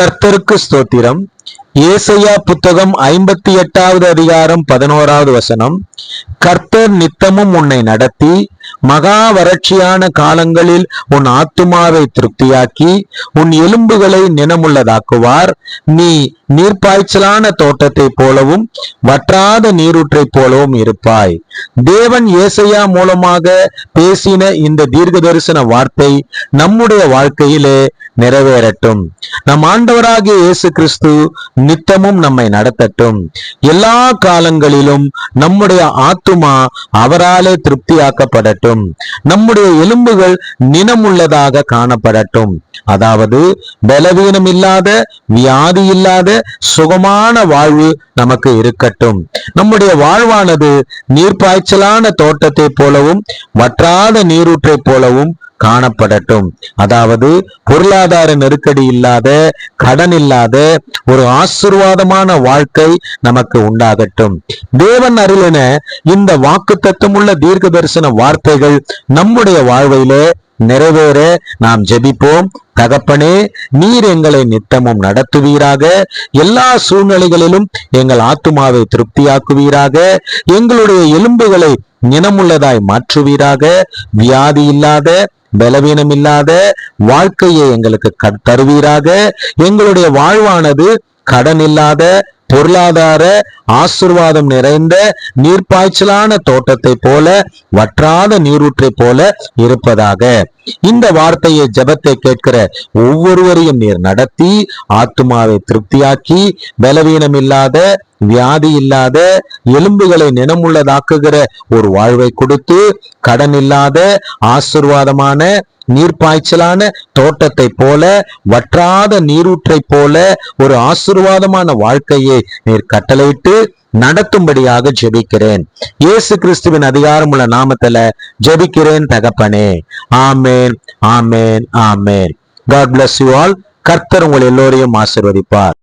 கர்த்தருக்கு ஸ்தோத்திரம். ஏசையா புத்தகம் ஐம்பத்தி எட்டாவது அதிகாரம் பதினோராவது வசனம். கர்த்தர் நித்தமும் உன்னை நடத்தி மகா வறட்சியான காலங்களில் உன் ஆத்துமாவை திருப்தியாக்கி உன் எலும்புகளை நினமுள்ளதாக்குவார். நீ நீர்ப்பாய்ச்சலான தோட்டத்தை போலவும் வற்றாத நீரூற்றை போலவும் இருப்பாய். தேவன் ஏசையா மூலமாக பேசின இந்த தீர்க்க தரிசன வார்த்தை நம்முடைய வாழ்க்கையிலே நிறைவேறட்டும். நம் ஆண்டவராகிய இயேசு கிறிஸ்து நித்தமும் நம்மை நடத்தட்டும். எல்லா காலங்களிலும் நம்முடைய ஆத்துமா அவராலே திருப்தியாக்கப்படட்டும். நம்முடைய எலும்புகள் நினமுள்ளதாக காணப்படட்டும். அதாவது பலவீனம் இல்லாத வியாதி இல்லாத சுகமான வாழ்வு நமக்கு இருக்கட்டும். நம்முடைய வாழ்வானது நீர்ப்பாய்ச்சலான தோட்டத்தை போலவும் வற்றாத நீரூற்றை போலவும் காணப்படட்டும். அதாவது பொருளாதார நெருக்கடி இல்லாத கடன் இல்லாத ஒரு ஆசிர்வாதமான வாழ்க்கை நமக்கு உண்டாகட்டும். தேவன் அருளின இந்த வாக்கு தத்துவமுள்ள தீர்க்க தரிசன வார்த்தைகள் நம்முடைய வாழ்விலே நிறைவேற நாம் ஜெபிப்போம். தகப்பனே நீர் எங்களை நித்தமும் நடத்துவீராக. எல்லா சூழ்நிலைகளிலும் எங்கள் ஆத்துமாவை திருப்தியாக்குவீராக. எங்களுடைய எலும்புகளை நினமுள்ளதாய் மாற்றுவீராக. வியாதி இல்லாத பலவீனம் இல்லாத வாழ்க்கையை எங்களுக்கு தருவீராக. எங்களுடைய வாழ்வானது கடன் இல்லாத பொருளாதார ஆசிர்வாதம் நிறைந்த நீர்ப்பாய்ச்சலான தோட்டத்தை போல வற்றாத நீரூற்றை போல இருப்பதாக. இந்த வார்த்தையை ஜெபத்தை கேட்கிற ஒவ்வொருவரையும் நீர் நடத்தி ஆத்துமாவை திருப்தியாக்கி பலவீனம் இல்லாத வியாதி இல்லாத எலும்புகளை நினமுள்ளதாக்குகிற ஒரு வாழ்வை கொடுத்து கடன் இல்லாத ஆசிர்வாதமான நீர்ப்பாய்ச்சலான தோட்டத்தை போல வற்றாத நீரூற்றை போல ஒரு ஆசிர்வாதமான வாழ்க்கையை நீர் கட்டளையிட்டு நடத்தும்படியாக ஜெபிக்கிறேன். இயேசு கிறிஸ்துவின் அதிகாரமுள்ள நாமத்துல ஜெபிக்கிறேன் தகப்பனே. ஆமேன் ஆமேன் ஆமேன். காட் பிளஸ் யூ ஆல் கர்த்தர் உங்கள் எல்லோரையும் ஆசிர்வதிப்பார்.